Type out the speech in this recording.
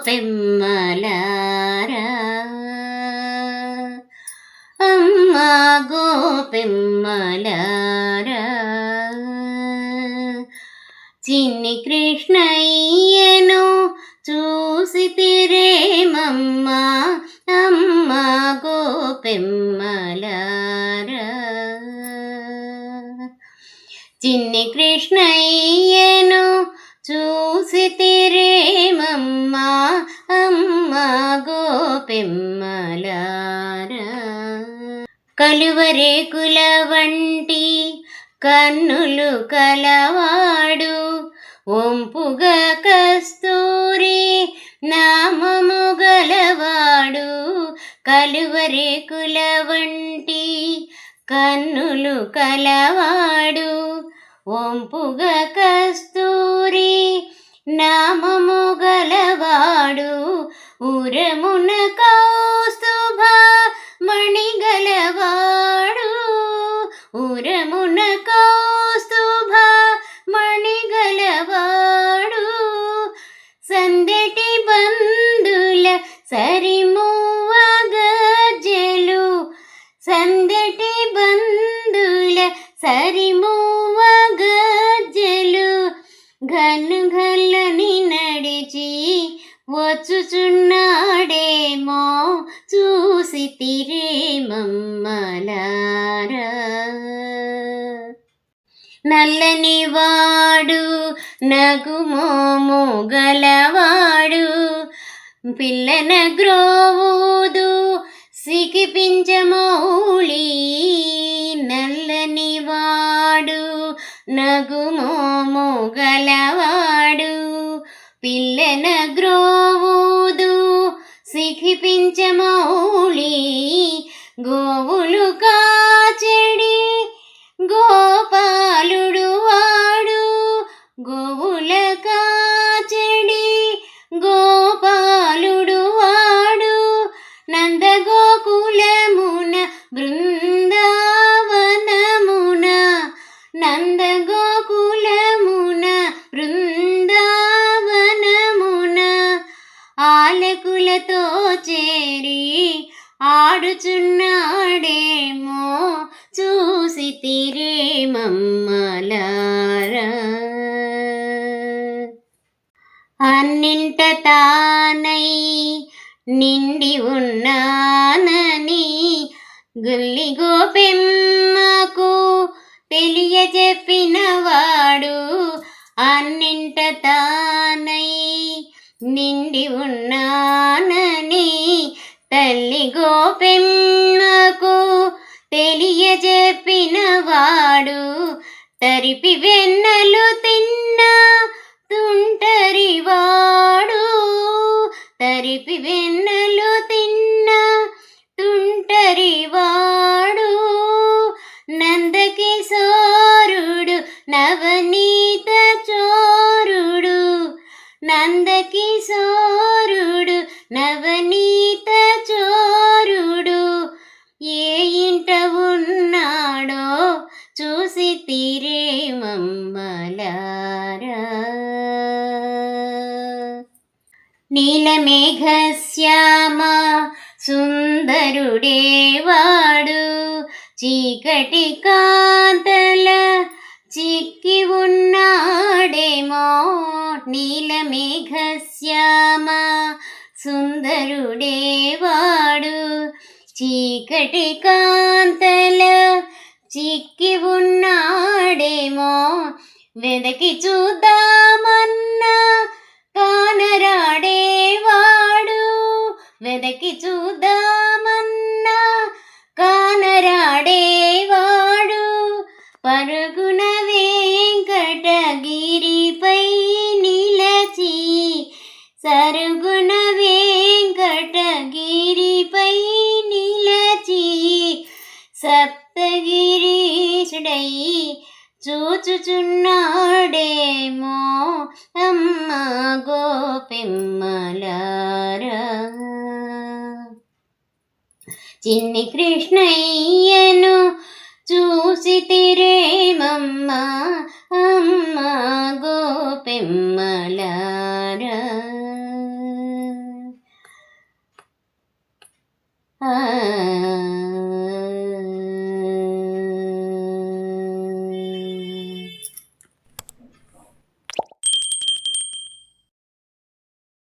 గోపెమ్మలారా అమ్మ గోపెమ్మలారా చిన్ని కృష్ణయ్యను చూసి తిరేమమ్మ అమ్మ గోపెమ్మలారా చిన్ని కృష్ణయ్యను చూసి తిరే అమ్మ అమ్మ గోపెమ్మలారా. కలువరేకుల వంటి కన్నులు కలవాడు ఒంపుగా కస్తూరి నామము గలవాడు. కలువరేకుల వంటి కన్నులు కలవాడు ఒంపుగా కస్తూరి ఉరమున కౌస్తుభ మణిగలవాడు. సందటి బంధుల సరిమూవ గజ్జలు సందటి బంధుల సరిమూవ గజ్జలు గల్లు గల్లని నడిచి వచ్చుచున్నాడేమో. చూసి తిరే మమ్మలారా. నల్లని వాడు నగుమోము గలవాడు. పిల్లన గ్రోవుదు సికిపించమౌళి నల్లని వాడు నగుమోము గలవాడు. పిల్లన గ్రోవుదు సిఖిపించమౌళి గోవులు చూసి తిరేమమ్మలారా? అన్నింట తానై నిండి ఉన్నానని గుల్లి గోపెమ్మకు తెలియజెప్పినవాడు అన్నింట తానై నిండి ఉన్నానని తల్లి గోపెమ్మకు తెలియజెప్పినవాడు తరిపి వెన్నెలు తిన్న తుంటరివాడు. తరిపి వెన్నెలు తిన్న తుంటరివాడు నీలమేఘశ్యామ సుందరుడేవాడు. చీకటి కాంతల చిక్కి ఉన్నాడేమో. నీల నీలమేఘశ్యామ సుందరుడేవాడు. చీకటి కాంతల చిక్కి ఉన్నాడేమో. వెదకి చూద్దామన్నా కానరాడేవా వెదకి చూద్దామన్నా. కానరాడేవాడు పరుగున వెంకటగిరిపై నిలచి సరుగున వెంకటగిరిపై నిలచి సప్తగిరీషుడై చూచుచున్నాడేమో అమ్మ గోపెమ్మలారా. చిన్ని కృష్ణయ్యను చూసి తిరేమమ్మ అమ్మ గోపెమ్మలా